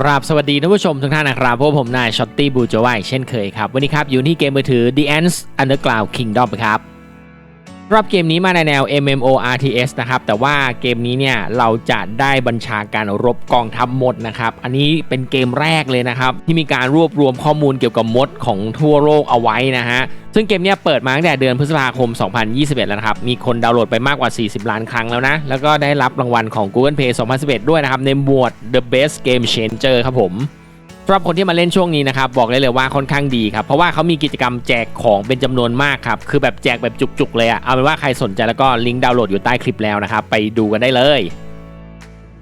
กราบสวัสดีท่านผู้ชมทุกท่านนะครับพวกผมนายช็อตตี้บูจวายเช่นเคยครับ วันนี้ครับอยู่ที่เกมมือถือ The Ants Underground Kingdom ครับ รอบเกมนี้มาในแนว MMORTS นะครับ แต่ว่าเกมนี้เนี่ยเราจะได้บัญชาการรบกองทัพมดนะครับ อันนี้เป็นเกมแรกเลยนะครับ ที่มีการรวบรวมข้อมูลเกี่ยวกับมดของทั่วโลกเอาไว้นะฮะ ซึ่งเกมนี้เปิดมาตั้งแต่เดือนพฤษภาคม 2021 แล้วนะครับ มีคนดาวน์โหลดไปมากกว่า 40 ล้านครั้งแล้วนะ แล้วก็ได้รับรางวัลของ Google Play 2011 ด้วยนะครับ ในหมวด The Best Game Changer ครับผม สำหรับคนที่มาเล่นช่วงนี้นะครับบอกได้เลยว่าค่อนข้างดีครับเพราะว่าเขามีกิจกรรมแจกของเป็นจำนวนมากครับคือแบบแจกแบบจุกๆเลยอะเอาเป็นว่าใครสนใจแล้วก็ลิงก์ดาวน์โหลดอยู่ใต้คลิปแล้วนะครับไปดูกันได้เลย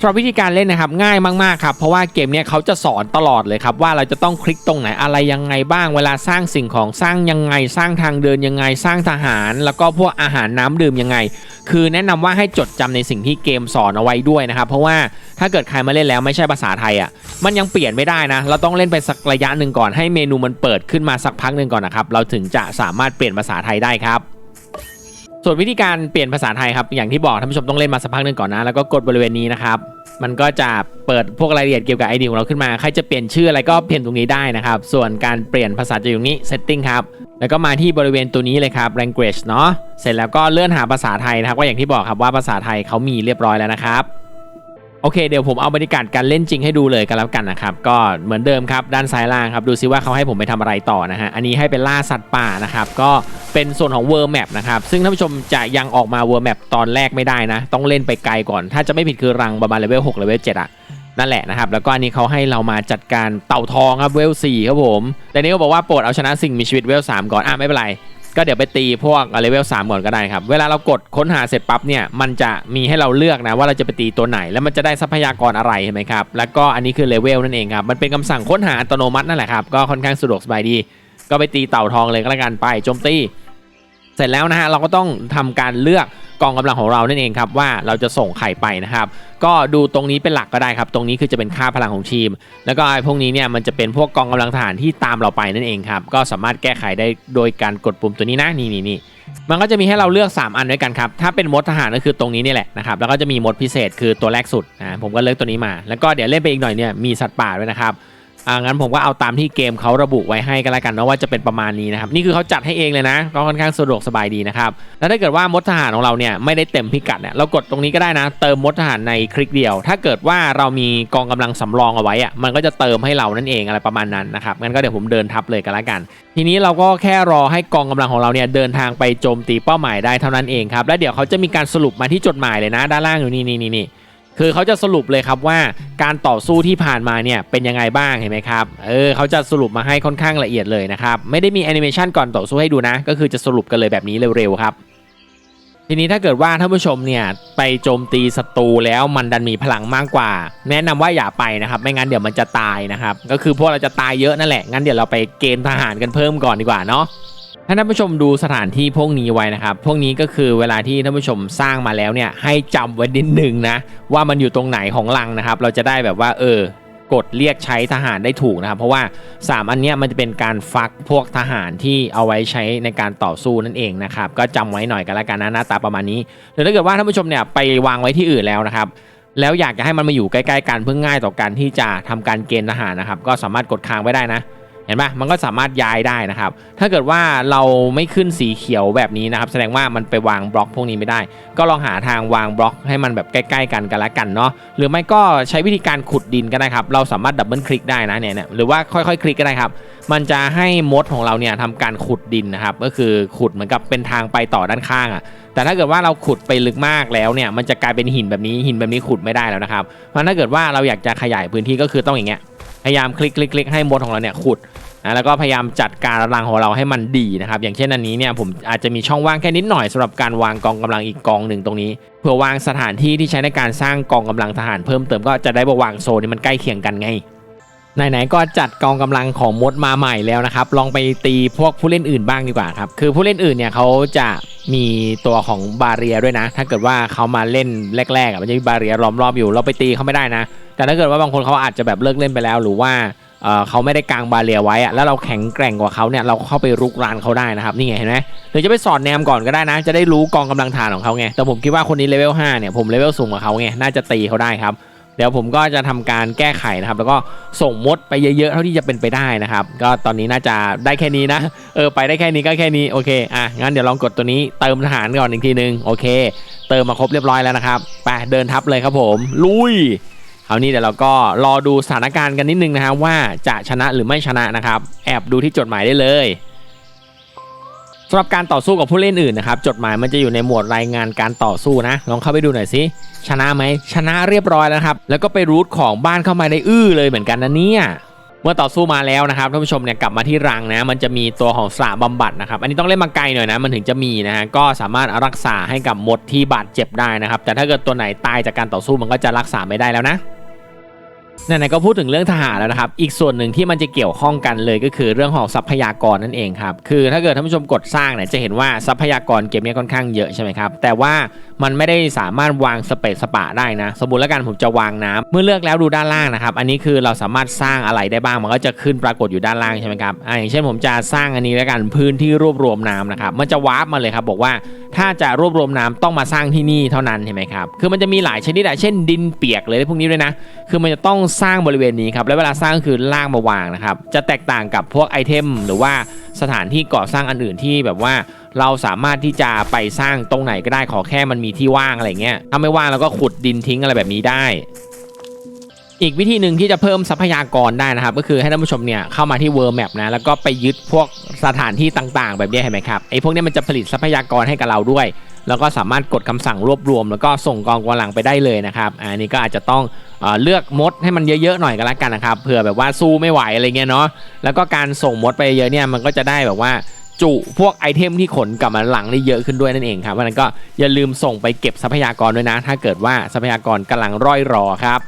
ำหรับวิธีการเล่นนะครับง่ายมากๆครับเพราะว่าเกมนี้เขาจะสอนตลอดเลยครับว่าเราจะต้องคลิกตรงไหนอะไรยังไงบ้าง เวลาสร้างสิ่งของสร้างยังไง สร้างทางเดินยังไงสร้างทหาร แล้วก็พวกอาหารน้ำดื่มยังไง คือแนะนำว่าให้จดจำในสิ่งที่เกมสอนเอาไว้ด้วยนะครับเพราะว่าถ้าเกิดใครมาเล่นแล้วไม่ใช่ภาษาไทยอะมันยังเปลี่ยนไม่ได้นะ เราต้องเล่นไปสักระยะหนึ่งก่อนให้เมนูมันเปิดขึ้นมาสักพักหนึ่งก่อนนะครับเราถึงจะสามารถเปลี่ยนภาษาไทยได้ครับส่วนวิธีการเปลี่ยนภาษาไทยครับอย่างที่บอกท่านผู้ชมต้องเล่นมาสักพักหนึ่งก่อนนะ แล้วก็กดบริเวณนี้นะครับ มันก็จะเปิดพวกรายละเอียดเกี่ยวกับไอเดียของเราขึ้นมา ใครจะเปลี่ยนชื่ออะไรก็เปลี่ยนตรงนี้ได้นะครับ ส่วนการเปลี่ยนภาษาจะอยู่ตรงนี้ setting ครับ แล้วก็มาที่บริเวณตัวนี้เลยครับ language เนาะ เสร็จแล้วก็เลื่อนหาภาษาไทยนะครับ ก็อย่างที่บอกครับว่าภาษาไทยเขามีเรียบร้อยแล้วนะครับ โอเคเดี๋ยวผมเอาบรรยากาศการเล่นจริงให้ดูเลยกันแล้วกันนะครับ ก็เหมือนเดิมครับด้านซ้ายล่างครับ ดูซิว่าเขาให้ผมไปทำอะไรต่อนะฮะ อันนี้ให้เป็นล่าสัตว์ป่านะครับ ก็เป็นส่วนของ World Map นะครับ ซึ่งท่านผู้ชมจะยังออกมา World Map ตอนแรกไม่ได้นะ ต้องเล่นไปไกลก่อน ถ้าจะไม่ผิดคือรังประมาณเลเวล6เลเวล7อะนั่นแหละนะครับ แล้วก็อันนี้เขาให้เรามาจัดการเต่าทองครับเวล4ครับผมแต่นี้ก็บอกว่าโปรดเอาชนะสิ่งมีชีวิตเวล3ก่อนอะไม่เป็นไร ก็เดี๋ยวไปตีพวกเลเวล3ก่อนก็ได้ครับ เวลาเรากดค้นหาเสร็จปั๊บเนี่ย มันจะมีให้เราเลือกนะว่าเราจะไปตีตัวไหน แล้วมันจะได้ทรัพยากรอะไรเห็นไหมครับ แล้วก็อันนี้คือเลเวลนั่นเองครับ มันเป็นคำสั่งค้นหาอัตโนมัตินั่นแหละครับ ก็ค่อนข้างสะดวกสบายดี ก็ไปตีเต่าทองเลยก็แล้วกันไปโจมตี เสร็จแล้วนะฮะเราก็ต้องทำการเลือกกองกำลังของเรานั่นเองครับว่าเราจะส่งไข่ไปนะครับ ก็ดูตรงนี้เป็นหลักก็ได้ครับ ตรงนี้คือจะเป็นค่าพลังของทีม แล้วก็ไอ้พวกนี้เนี่ยมันจะเป็นพวกกองกำลังทหารที่ตามเราไปนั่นเองครับก็สามารถแก้ไขได้โดยการกดปุ่มตัวนี้นะนี่นี่นี่มันก็จะมีให้เราเลือก 3 อันด้วยกันครับ ถ้าเป็นมดทหารก็คือตรงนี้นี่แหละนะครับ แล้วก็จะมีมดพิเศษคือตัวแรกสุดนะผมก็เลือกตัวนี้มา แล้วก็เดี๋ยวเล่นไปอีกหน่อยเนี่ยมีสัตว์ป่าด้วยนะครับ อ่างั้นผมก็เอาตามที่เกมเขาระบุไว้ให้กันแล้วกันนะว่าจะเป็นประมาณนี้นะครับนี่คือเขาจัดให้เองเลยนะก็ค่อนข้างสะดวกสบายดีนะครับแล้วถ้าเกิดว่ามดทหารของเราเนี่ยไม่ได้เต็มพิกัดเนี่ยเรากดตรงนี้ก็ได้นะ เติมมดทหารในคลิกเดียว ถ้าเกิดว่าเรามีกองกำลังสำรองเอาไว้อะมันก็จะเติมให้เรานั่นเองอะไรประมาณนั้นนะครับงั้นก็เดี๋ยวผมเดินทับเลยกันแล้วกัน ทีนี้เราก็แค่รอให้กองกำลังของเราเนี่ยเดินทางไปโจมตีเป้าหมายได้เท่านั้นเองครับแล้วเดี๋ยวเขาจะมีการสรุปมาที่จดหมายเลยนะ ด้านล่างอยู่นี่นี่นี่ คือเขาจะสรุปเลยครับว่าการต่อสู้ที่ผ่านมาเนี่ยเป็นยังไงบ้างเห็นไหมครับ เออเขาจะสรุปมาให้ค่อนข้างละเอียดเลยนะครับ ไม่ได้มีแอนิเมชันก่อนต่อสู้ให้ดูนะ ก็คือจะสรุปกันเลยแบบนี้เร็วๆครับ ทีนี้ถ้าเกิดว่าท่านผู้ชมเนี่ยไปโจมตีศัตรูแล้วมันดันมีพลังมากกว่า แนะนำว่าอย่าไปนะครับ ไม่งั้นเดี๋ยวมันจะตายนะครับ ก็คือพวกเราจะตายเยอะนั่นแหละ งั้นเดี๋ยวเราไปเกณฑ์ทหารกันเพิ่มก่อนดีกว่าเนาะ ถ้าท่านผู้ชมดูสถานที่พวกนี้ไว้นะครับ พวกนี้ก็คือเวลาที่ท่านผู้ชมสร้างมาแล้วเนี่ยให้จำไว้นิดหนึ่งนะว่ามันอยู่ตรงไหนของลังนะครับ เราจะได้แบบว่าเออกดเรียกใช้ทหารได้ถูกนะครับ เพราะว่า 3 อันเนี้ยมันจะเป็นการฟักพวกทหารที่เอาไว้ใช้ในการต่อสู้นั่นเองนะครับ ก็จำไว้หน่อยกันละกันนะหน้าตาประมาณนี้หรือถ้าเกิดว่าท่านผู้ชมเนี่ยไปวางไว้ที่อื่นแล้วนะครับ แล้วอยากจะให้มันมาอยู่ใกล้ ๆ กันเพื่อง่ายต่อการที่จะทำการเกณฑ์ทหารนะครับ ก็สามารถกดค้างไว้ได้นะ เห็นปะมันก็สามารถย้ายได้นะครับ ถ้าเกิดว่าเราไม่ขึ้นสีเขียวแบบนี้นะครับ แสดงว่ามันไปวางบล็อกพวกนี้ไม่ได้ ก็ลองหาทางวางบล็อกให้มันแบบใกล้ ๆ กันกันละกันเนาะ หรือไม่ก็ใช้วิธีการขุดดินก็ได้ครับ เราสามารถดับเบิลคลิกได้นะเนี่ยเนี่ยหรือว่าค่อยๆ คลิกก็ได้ครับ มันจะให้มดของเราเนี่ยทำการขุดดินนะครับ ก็คือขุดเหมือนกับเป็นทางไปต่อด้านข้างอะ่ะแต่ถ้าเกิดว่าเราขุดไปลึกมากแล้วเนี่ย มันจะกลายเป็นหินแบบนี้ หินแบบนี้ขุดไม่ได้แล้วนะครับ เพราะถ้าเกิดว่าเราอยากจะขยายพื้นที่ก็คือต้องอย่างเงี้ย พยายามคลิกคลิกคลิกให้มดของเราเนี่ยขุดนะแล้วก็พยายามจัดการรังของเราให้มันดีนะครับ อย่างเช่นอันนี้เนี่ยผมอาจจะมีช่องว่างแค่นิดหน่อยสำหรับการวางกองกำลังอีกกองหนึ่งตรงนี้ เพื่อวางสถานที่ที่ใช้ในการสร้างกองกำลังทหารเพิ่มเติมก็จะได้มาวางโซนนี้มันใกล้เคียงกันไง ไหนๆก็จัดกองกำลังของมดมาใหม่แล้วนะครับ ลองไปตีพวกผู้เล่นอื่นบ้างดีกว่าครับ คือผู้เล่นอื่นเนี่ยเขาจะมีตัวของบาเรียด้วยนะ ถ้าเกิดว่าเขามาเล่นแรกๆมันจะมีบาเรียล้อมรอบอยู่ เราไปตีเขาไม่ได้นะ แต่ถ้าเกิดว่าบางคนเขาอาจจะแบบเลิกเล่นไปแล้ว หรือว่าเเขาไม่ได้กางบาเรียไว้อะแล้วเราแข็งแกร่งกว่าเขาเนี่ยเราเข้าไปรุกรานเขาได้นะครับนี่ไงเห็นไหมหรือจะไปสอดแนมก่อนก็ได้นะ จะได้รู้กองกำลังฐานของเขาไงแต่ผมคิดว่าคนนี้เลเวล5เนี่ยผมเลเวลสูงกว่าเขาไงน่าจะตีเขาได้ครับ เดี๋ยวผมก็จะทำการแก้ไขนะครับ แล้วก็ส่งมดไปเยอะๆเท่าที่จะเป็นไปได้นะครับ ก็ตอนนี้น่าจะได้แค่นี้นะ เออไปได้แค่นี้ก็แค่นี้โอเคอะงั้นเดี๋ยวลองกดตัวนี้เติมทหารก่อนอีกทีนึงโอเค เติมมาครบเรียบร้อยแล้วนะครับไปเดินทับเลยครับผม ลุยคราวนี้เดี๋ยวเราก็รอดูสถานการณ์กันนิดนึงนะฮะว่าจะชนะหรือไม่ชนะนะครับ แอบดูที่จดหมายได้เลย สำหรับการต่อสู้กับผู้เล่นอื่นนะครับจดหมายมันจะอยู่ในหมวดรายงานการต่อสู้นะ ลองเข้าไปดูหน่อยสิชนะไหมชนะเรียบร้อยแล้วครับ แล้วก็ไปรูทของบ้านเข้ามาได้อื้อเลยเหมือนกันนะเนี่ยเมื่อต่อสู้มาแล้วนะครับท่านผู้ชมเนี่ยกลับมาที่รังนะ มันจะมีตัวของสระบำบัดนะครับ อันนี้ต้องเล่นมาไกลหน่อยนะ มันถึงจะมีนะฮะก็สามารถรักษาให้กับมดที่บาดเจ็บได้นะครับ แต่ถ้าเกิดตัวไหนตายจากการต่อสู้มันก็จะรักษาไม่ได้แล้วนะ ไหนๆก็พูดถึงเรื่องทหารแล้วนะครับ อีกส่วนหนึ่งที่มันจะเกี่ยวข้องกันเลยก็คือเรื่องของทรัพยากรนั่นเองครับ คือถ้าเกิดท่านผู้ชมกดสร้างเนี่ยจะเห็นว่าทรัพยากรเกมนี้ค่อนข้างเยอะใช่ไหมครับ แต่ว่ามันไม่ได้สามารถวางสเปซสปะได้นะ สมมติแล้วกันผมจะวางน้ำเมื่อเลือกแล้วดูด้านล่างนะครับ อันนี้คือเราสามารถสร้างอะไรได้บ้าง มันก็จะขึ้นปรากฏอยู่ด้านล่างใช่ไหมครับอ่าอย่างเช่นผมจะสร้างอันนี้แล้วกันพื้นที่รวบรวมน้ำนะครับ มันจะวาร์ปมาเลยครับบอกว่าถ้าจะรวบรวมน้ำต้องมาสร้างที่นี่เท่านั้นเห็นไหมครับคือมันจะมีหลายชนิดอะเช่นดินเปียกเลยพวกนี้ด้วยนะ คือมันจะต้องสร้างบริเวณนี้ครับแล้วเวลาสร้างคือลากมาวางนะครับจะแตกต่างกับพวกไอเทม หรือว่าสถานที่ก่อสร้างอันอื่นที่แบบว่า เราสามารถที่จะไปสร้างตรงไหนก็ได้ขอแค่มันมีที่ว่างอะไรเงี้ยถ้าไม่ว่างเราก็ขุดดินทิ้งอะไรแบบนี้ได้ อีกวิธีหนึ่งที่จะเพิ่มทรัพยากรได้นะครับ ก็คือให้ท่านผู้ชมเนี่ยเข้ามาที่ World Map นะแล้วก็ไปยึดพวกสถานที่ต่างๆ แบบนี้เห็นไหมครับไอ้พวกนี้มันจะผลิตทรัพยากรให้กับเราด้วย แล้วก็สามารถกดคำสั่งรวบรวม แล้วก็ส่งกองกำลังไปได้เลยนะครับอันนี้ก็อาจจะต้องเอเลือกมดให้มันเยอะๆหน่อยก็แล้วกันนะครับเผื่อแบบว่าสู้ไม่ไหวอะไรเงี้ยเนาะแล้วก็การส่งมดไปเยอะเนี่ยมันก็จะได้แบบว่า จุพวกไอเทมที่ขนกลับมาหลังได้เยอะขึ้นด้วยนั่นเองครับเพราะนั้นก็อย่าลืมส่งไปเก็บทรัพยากรด้วยนะ ถ้าเกิดว่าทรัพยากรกำลังร่อยรอครับ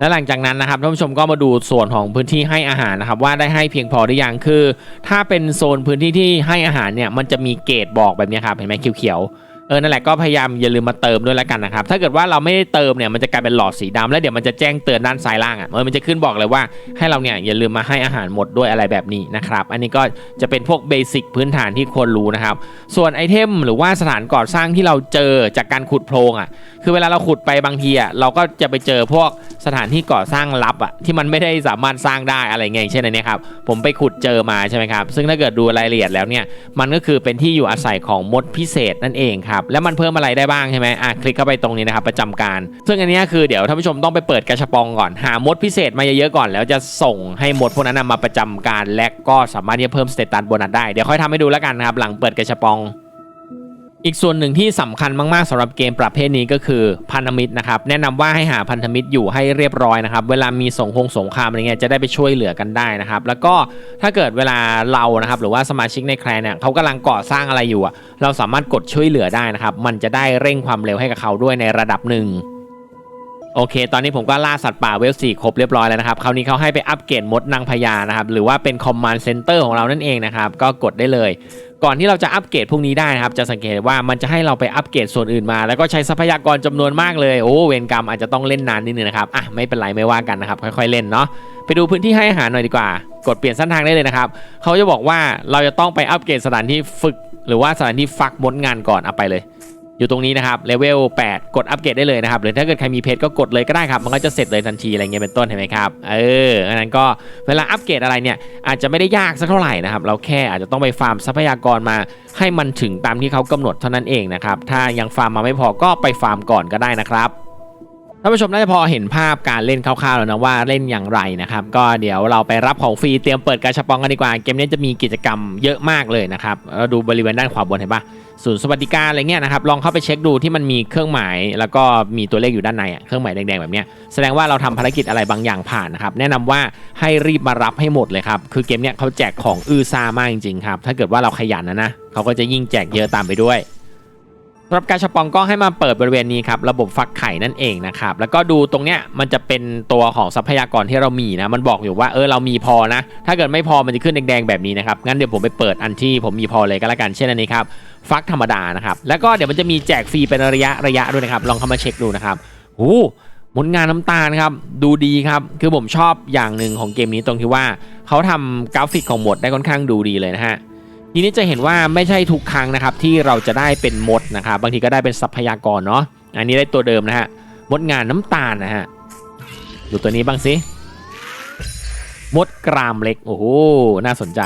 และหลังจากนั้นนะครับท่านผู้ชมก็มาดูส่วนของพื้นที่ให้อาหารนะครับว่าได้ให้เพียงพอหรือยังคือ ถ้าเป็นโซนพื้นที่ที่ให้อาหารเนี่ยมันจะมีเกตบอกแบบนี้ครับเห็นไหมเขียวๆ เออนั่นแหละก็พยายามอย่าลืมมาเติมด้วยแล้วกันนะครับถ้าเกิดว่าเราไม่ได้เติมเนี่ยมันจะกลายเป็นหลอดสีดำแล้วเดี๋ยวมันจะแจ้งเตือนด้านซ้ายล่างอะเออมันจะขึ้นบอกเลยว่าให้เราเนี่ยอย่าลืมมาให้อาหารหมดด้วยอะไรแบบนี้นะครับอันนี้ก็จะเป็นพวกเบสิกพื้นฐานที่ควรรู้นะครับส่วนไอเทมหรือว่าสถานก่อสร้างที่เราเจอจากการขุดโพรงอะคือเวลาเราขุดไปบางทีอะเราก็จะไปเจอพวกสถานที่ก่อสร้างลับอะที่มันไม่ได้สามารถสร้างได้อะไรเงี้ยเช่นอันนี้ครับผมไปขุดเจอมาใช่ไหมครับซึ่งถ้าเกิดดูรายละเอียดแล้วเนี่ยมันก็คือเป็นที่อยู่อาศัยของมดพิเศษนั่นเองครับแล้วมันเพิ่มอะไรได้บ้างใช่ไหมอะคลิกเข้าไปตรงนี้นะครับประจำการ ซึ่งอันนี้คือเดี๋ยวท่านผู้ชมต้องไปเปิดกระชปองก่อนหามดพิเศษมาเยอะๆก่อน แล้วจะส่งให้มดพวกนั้นมาประจำการ และก็สามารถที่จะเพิ่มสเตตัสโบนัสได้เดี๋ยวค่อยทำให้ดูแล้วกันนะครับหลังเปิดกระชปอง อีกส่วนหนึ่งที่สำคัญมากๆสำหรับเกมประเภทนี้ก็คือพันธมิตรนะครับแนะนำว่าให้หาพันธมิตรอยู่ให้เรียบร้อยนะครับเวลามีสงครามสงครามอะไรเงี้ยจะได้ไปช่วยเหลือกันได้นะครับแล้วก็ถ้าเกิดเวลาเรานะครับหรือว่าสมาชิกในแคลนเนี่ยเขากำลังก่อสร้างอะไรอยู่อะเราสามารถกดช่วยเหลือได้นะครับมันจะได้เร่งความเร็วให้กับเขาด้วยในระดับหนึ่ง โอเค ตอนนี้ผมก็ล่าสัตว์ป่าเวลสี่ครบเรียบร้อยแล้วนะครับ คราวนี้เขาให้ไปอัปเกรดมดนางพญานะครับ หรือว่าเป็นคอมมานด์เซ็นเตอร์ของเรานั่นเองนะครับ ก็กดได้เลย ก่อนที่เราจะอัปเกรดพวกนี้ได้นะครับ จะสังเกตว่ามันจะให้เราไปอัปเกรดส่วนอื่นมา แล้วก็ใช้ทรัพยากรจำนวนมากเลย โอ้ เวรกรรมอาจจะต้องเล่นนานนิดนึงนะครับ อะ ไม่เป็นไรไม่ว่ากันนะครับ ค่อยๆเล่นเนาะ ไปดูพื้นที่ให้อาหารหน่อยดีกว่า กดเปลี่ยนเส้นทางได้เลยนะครับ เขาจะบอกว่าเราจะต้องไปอัปเกรดสถานที่ฝึก หรือว่าสถานที่ฟักมดงานก่อนเอาไปเลย อยู่ตรงนี้นะครับเลเวล8 กดอัปเกรดได้เลยนะครับหรือถ้าเกิดใครมีเพจก็กดเลยก็ได้ครับ มันก็จะเสร็จเลยทันทีอะไรเงี้ยเป็นต้นเห็นไหมครับเอออันนั้นก็เวลาอัปเกรดอะไรเนี่ยอาจจะไม่ได้ยากสักเท่าไหร่นะครับเราแค่อาจจะต้องไปฟาร์มทรัพยากรมา ให้มันถึงตามที่เขากำหนดเท่านั้นเองนะครับถ้ายังฟาร์มมาไม่พอก็ไปฟาร์มก่อนก็ได้นะครับ ท่านผู้ชมน่าจะพอเห็นภาพการเล่นคร่าวๆแล้วนะว่าเล่นอย่างไรนะครับ ก็เดี๋ยวเราไปรับของฟรีเตรียมเปิดกาชาปองกันดีกว่า เกมนี้จะมีกิจกรรมเยอะมากเลยนะครับเราดูบริเวณด้านขวาบนเห็นปะศูนย์สวัสดิการอะไรเงี้ยนะครับลองเข้าไปเช็คดูที่มันมีเครื่องหมาย แล้วก็มีตัวเลขอยู่ด้านในอะเครื่องหมายแดงๆแบบเนี้ยแสดงว่าเราทำภารกิจอะไรบางอย่างผ่านนะครับแนะนำว่าให้รีบมารับให้หมดเลยครับคือเกมเนี้ยเขาแจกของอื้อซ่ามากจริงๆครับถ้าเกิดว่าเราขยันนะนะเขาก็จะยิ่งแจกเยอะตามไปด้วย สำหรับการชปองก็ให้มาเปิดบริเวณนี้ครับระบบฟักไข่นั่นเองนะครับแล้วก็ดูตรงเนี้ยมันจะเป็นตัวของทรัพยากรที่เรามีนะมันบอกอยู่ว่าเออเรามีพอนะ ถ้าเกิดไม่พอมันจะขึ้นแดงๆแบบนี้นะครับงั้นเดี๋ยวผมไปเปิดอันที่ผมมีพอเลยก็แล้วกันเช่นอันนี้ครับฟักธรรมดานะครับแล้วก็เดี๋ยวมันจะมีแจกฟรีเป็นระยะระยะด้วยนะครับลองเข้ามาเช็คดูนะครับโอ้มดงานน้ำตาลครับดูดีครับคือผมชอบอย่างหนึ่งของเกมนี้ตรงที่ว่าเขาทำกราฟิกของหมดได้ค่อนข้างดูดีเลยนะฮะ ทีนี้จะเห็นว่าไม่ใช่ทุกครั้งนะครับที่เราจะได้เป็นมดนะครับบางทีก็ได้เป็นทรัพยากรเนาะอันนี้ได้ตัวเดิมนะฮะมดงานน้ำตาลนะฮะดูตัวนี้บ้างสิมดกรามเล็กโอ้โหน่าสนใจ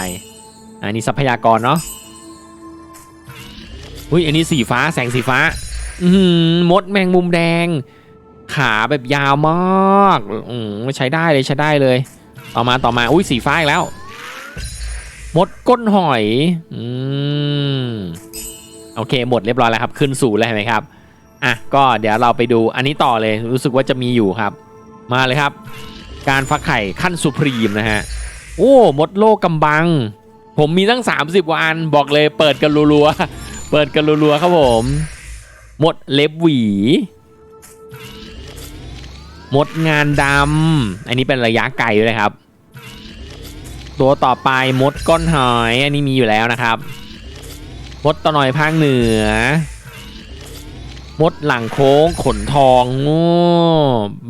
อันนี้ทรัพยากรเนาะอุ้ยอันนี้สีฟ้าแสงสีฟ้า อือหือมดแมงมุมแดง ขาแบบยาวมากอืมใช้ได้เลยใช้ได้เลย ต่อมาต่อมาอุ้ยสีฟ้าอีกแล้ว มดก้นหอย อืม โอเค หมดเรียบร้อยแล้วครับ ขึ้นสู่เลยเห็นไหมครับ อะ ก็เดี๋ยวเราไปดูอันนี้ต่อเลย รู้สึกว่าจะมีอยู่ครับ มาเลยครับ การฟักไข่ขั้นสุพรีมนะฮะ โอ้ มดโลกกำบัง ผมมีตั้ง 30กว่าอัน บอกเลยเปิดกันรัวๆ เปิดกันรัวๆ ครับผม มดเล็บหวี มดงานดำ อันนี้เป็นระยะไกลด้วยครับ ตัวต่อไปมดก้นหอยอันนี้มีอยู่แล้วนะครับ มดตะหน่อยภาคเหนือ มดหลังโค้งขนทองโอ้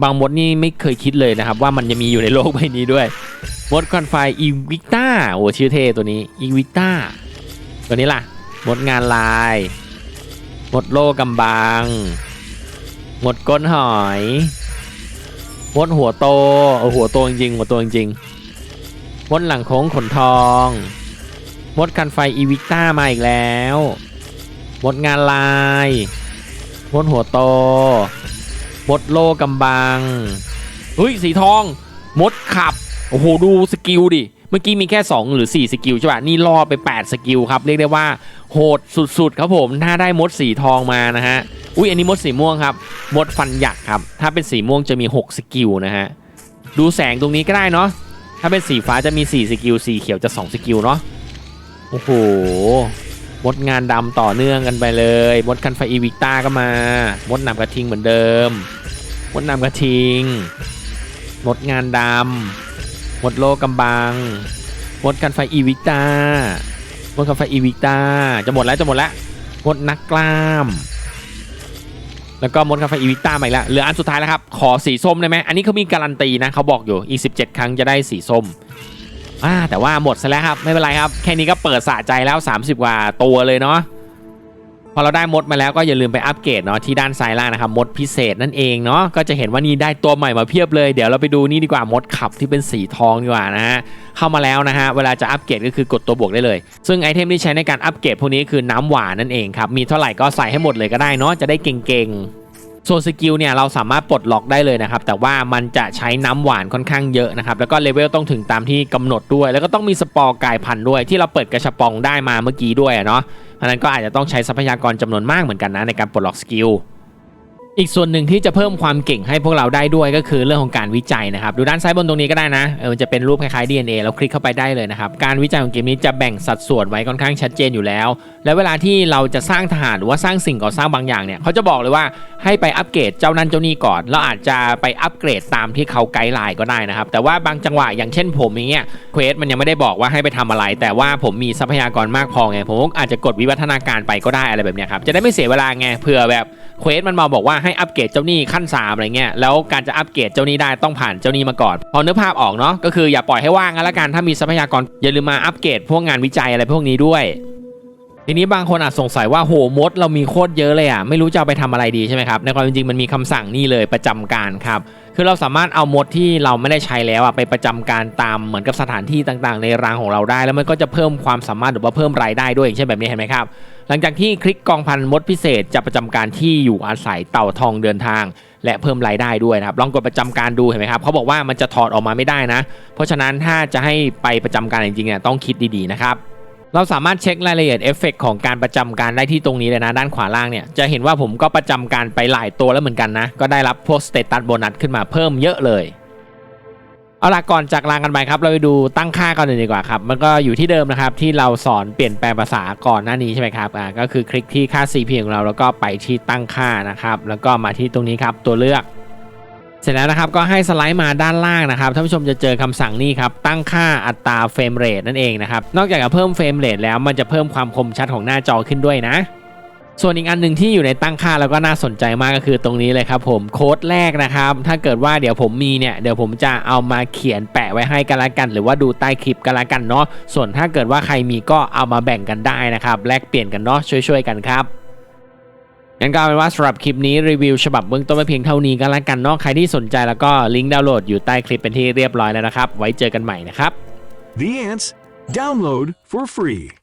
บางมดนี่ไม่เคยคิดเลยนะครับ ว่ามันจะมีอยู่ในโลกใบนี้ด้วย มดควันไฟอีวิกต้าโอ้ชื่อเท่ตัวนี้อีวิกต้าตัวนี้ล่ะ มดงานลาย มดโลกำบังมดก้นหอยมดหัวโตเออหัวโตจริงๆหัวโตจริงๆ มดหลังโค้งขนทอง มดกันไฟอีวิกต้ามาอีกแล้ว มดงานลาย มดหัวโต มดโลกำบังเฮ้ยสีทอง มดขับ โอ้โหดูสกิลดิ เมื่อกี้มีแค่ 2 หรือ 4 สกิลใช่ป่ะ นี่ล่อไป 8 สกิลครับ เรียกได้ว่าโหดสุดๆ ครับผม ถ้าได้มดสีทองมานะฮะ อุ้ยอันนี้มดสีม่วงครับ มดฟันหยักครับ ถ้าเป็นสีม่วงจะมี 6 สกิลนะฮะ ดูแสงตรงนี้ก็ได้เนาะ ถ้าเป็นสีฟ้าจะมี 4 สกิล สีเขียวจะ 2 สกิลเนาะ โอ้โห มดงานดำต่อเนื่องกันไปเลย มดคันไฟอีวิกต้าก็มา มดนำกระทิงเหมือนเดิม มดนำกระทิง มดงานดำ มดโลกำบัง มดกันไฟอีวิกตามดกันไฟอีวิกตาจะหมดแล้วจะหมดแล้ว มดนักกล้าม แล้วก็มดกันไฟอีวิกตาใหม่ละเหลืออันสุดท้ายแล้วครับขอสีส้มได้ไหมอันนี้เขามีการันตีนะเขาบอกอยู่อีก 17 ครั้งจะได้สีส้มอ่าแต่ว่าหมดซะแล้วครับไม่เป็นไรครับแค่นี้ก็เปิดสะใจแล้ว 30 กว่าตัวเลยเนาะ พอเราได้มดมาแล้วก็อย่าลืมไปอัปเกรดเนาะที่ด้านซ้ายล่างนะครับมดพิเศษนั่นเองเนาะก็จะเห็นว่านี่ได้ตัวใหม่มาเพียบเลยเดี๋ยวเราไปดูนี่ดีกว่ามดขับที่เป็นสีทองดีกว่านะฮะเข้ามาแล้วนะฮะเวลาจะอัปเกรดก็คือกดตัวบวกได้เลย ซึ่งไอเทมที่ใช้ในการอัปเกรดพวกนี้คือน้ำหวานนั่นเองครับมีเท่าไหร่ก็ใส่ให้หมดเลยก็ได้เนาะจะได้เก่งๆ ส่วนสกิลเนี่ยเราสามารถปลดล็อกได้เลยนะครับแต่ว่ามันจะใช้น้ำหวานค่อนข้างเยอะนะครับแล้วก็เลเวลต้องถึงตามที่กำหนดด้วย แล้วก็ต้องมีสปอร์กายพันธุ์ด้วยที่เราเปิดกระชับปองได้มาเมื่อกี้ด้วยเนาะอันนั้นก็อาจจะต้องใช้ทรัพยากรจำนวนมากเหมือนกันนะในการปลดล็อกสกิลอีกส่วนหนึ่งที่จะเพิ่มความเก่งให้พวกเราได้ด้วยก็คือเรื่องของการวิจัยนะครับ ดูด้านซ้ายบนตรงนี้ก็ได้นะเออมันจะเป็นรูปคล้ายๆ DNA เราคลิกเข้าไปได้เลยนะครับ การวิจัยของเกมนี้จะแบ่งสัดส่วนไว้ค่อนข้างชัดเจนอยู่แล้วและเวลาที่เราจะสร้างทหารหรือว่าสร้างสิ่งก่อสร้างบางอย่างเนี่ยเขาจะบอกเลยว่าให้ไปอัปเกรดเจ้านั้นเจ้านี้ก่อนแล้วอาจจะไปอัปเกรดตามที่เขาไกด์ไลน์ก็ได้นะครับ แต่ว่าบางจังหวะอย่างเช่นผมอย่างเงี้ยเควสมันยังไม่ได้บอกว่าให้ไปทำอะไร แต่ว่าผมมีทรัพยากรมากพอไงผมก็อาจจะกดวิวัฒนาการไปก็ได้อะไรแบบเนี้ยครับจะได้ไม่เสียเวลาไงเผื่อแบบเควสมันมาบอกว่าให้อัปเกรดเจ้านี้ขั้น3อะไรเงี้ยแล้วการจะอัปเกรดเจ้านี้ได้ต้องผ่านเจ้านี้มาก่อนพอนึกภาพออกเนาะก็คืออย่าปล่อยให้ว่างกันละกันถ้ามีทรัพยากรอย่าลืมมาอัปเกรดพวกงานวิจัยอะไรพวกนี้ด้วย ทีนี้บางคนอาจสงสัยว่าโหมดเรามีโคตรเยอะเลยอะไม่รู้จะเอาไปทำอะไรดีใช่ไหมครับในความจริงมันมีคำสั่งนี่เลยประจำการครับคือเราสามารถเอามดที่เราไม่ได้ใช้แล้วอะไปประจำการตามเหมือนกับสถานที่ต่างๆ ในรางของเราได้ แล้วมันก็จะเพิ่มความสามารถหรือว่าเพิ่มรายได้ด้วยอย่างเช่นแบบนี้เห็นไหมครับ หลังจากที่คลิกกองพันมดพิเศษจะประจำการที่อยู่อาศัยเต่าทองเดินทาง และเพิ่มรายได้ด้วยนะครับลองกดประจำการดูเห็นไหมครับเขาบอกว่ามันจะถอดออกมาไม่ได้นะ เพราะฉะนั้นถ้าจะให้ไปประจำการจริงๆเนี่ยต้องคิดดีๆนะครับ เราสามารถเช็ครายละเอียดเอฟเฟกของการประจำการได้ที่ตรงนี้เลยนะ ด้านขวาล่างเนี่ยจะเห็นว่าผมก็ประจำการไปหลายตัวแล้วเหมือนกันนะ ก็ได้รับพวกสเตตัสโบนัสขึ้นมาเพิ่มเยอะเลยเอาล่ะก่อนจากลางกันไปครับ เราไปดูตั้งค่ากันเลยดีกว่าครับ มันก็อยู่ที่เดิมนะครับที่เราสอนเปลี่ยนแปลงภาษาก่อนหน้านี้ใช่ไหมครับอ่าก็คือคลิกที่ค่า CP ของเราแล้วก็ไปที่ตั้งค่านะครับแล้วก็มาที่ตรงนี้ครับตัวเลือก เสร็จแล้วนะครับก็ให้สไลด์มาด้านล่างนะครับท่านผู้ชมจะเจอคำสั่งนี้ครับตั้งค่าอัตราเฟรมเรทนั่นเองนะครับนอกจากจะเพิ่มเฟรมเรทแล้วมันจะเพิ่มความคมชัดของหน้าจอขึ้นด้วยนะ ส่วนอีกอันหนึ่งที่อยู่ในตั้งค่าแล้วก็น่าสนใจมากก็คือตรงนี้เลยครับผมโค้ดแรกนะครับถ้าเกิดว่าเดี๋ยวผมมีเนี่ยเดี๋ยวผมจะเอามาเขียนแปะไว้ให้กันละกัน หรือว่าดูใต้คลิปกันละกันเนาะส่วนถ้าเกิดว่าใครมีก็เอามาแบ่งกันได้นะครับแลกเปลี่ยนกันเนาะช่วยๆกันครับ งั้นก็เป็นว่าสำหรับคลิปนี้รีวิวฉบับเบื้องต้นไปเพียงเท่านี้ก็แล้วกันเนาะใครที่สนใจแล้วก็ลิงก์ดาวน์โหลดอยู่ใต้คลิปเป็นที่เรียบร้อยแล้วนะครับ ไว้เจอกันใหม่นะครับ The Ants. Download for free.